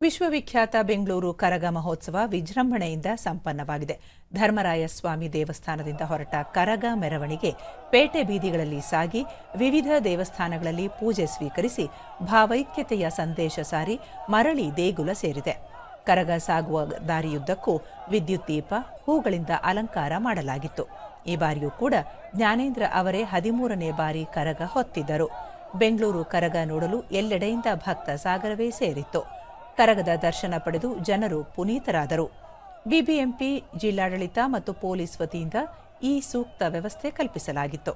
ವಿಶ್ವವಿಖ್ಯಾತ ಬೆಂಗಳೂರು ಕರಗ ಮಹೋತ್ಸವ ವಿಜೃಂಭಣೆಯಿಂದ ಸಂಪನ್ನವಾಗಿದೆ. ಧರ್ಮರಾಯ ಸ್ವಾಮಿ ದೇವಸ್ಥಾನದಿಂದ ಹೊರಟ ಕರಗ ಮೆರವಣಿಗೆ ಪೇಟೆ ಬೀದಿಗಳಲ್ಲಿ ಸಾಗಿ ವಿವಿಧ ದೇವಸ್ಥಾನಗಳಲ್ಲಿ ಪೂಜೆ ಸ್ವೀಕರಿಸಿ ಭಾವೈಕ್ಯತೆಯ ಸಂದೇಶ ಸಾರಿ ಮರಳಿ ದೇಗುಲ ಸೇರಿದೆ. ಕರಗ ಸಾಗುವ ದಾರಿಯುದ್ದಕ್ಕೂ ವಿದ್ಯುತ್ ದೀಪ, ಹೂಗಳಿಂದ ಅಲಂಕಾರ ಮಾಡಲಾಗಿತ್ತು. ಈ ಬಾರಿಯೂ ಕೂಡ ಜ್ಞಾನೇಂದ್ರ ಅವರೇ ಹದಿಮೂರನೇ ಬಾರಿ ಕರಗ ಹೊತ್ತಿದ್ದರು. ಬೆಂಗಳೂರು ಕರಗ ನೋಡಲು ಎಲ್ಲೆಡೆಯಿಂದ ಭಕ್ತ ಸಾಗರವೇ ಸೇರಿತ್ತು. ಕರಗದ ದರ್ಶನ ಪಡೆದು ಜನರು ಪುನೀತರಾದರು. ಬಿಬಿಎಂಪಿ ಜಿಲ್ಲಾಡಳಿತ ಮತ್ತು ಪೊಲೀಸ್ ವತಿಯಿಂದ ಈ ಸೂಕ್ತ ವ್ಯವಸ್ಥೆ ಕಲ್ಪಿಸಲಾಗಿತ್ತು.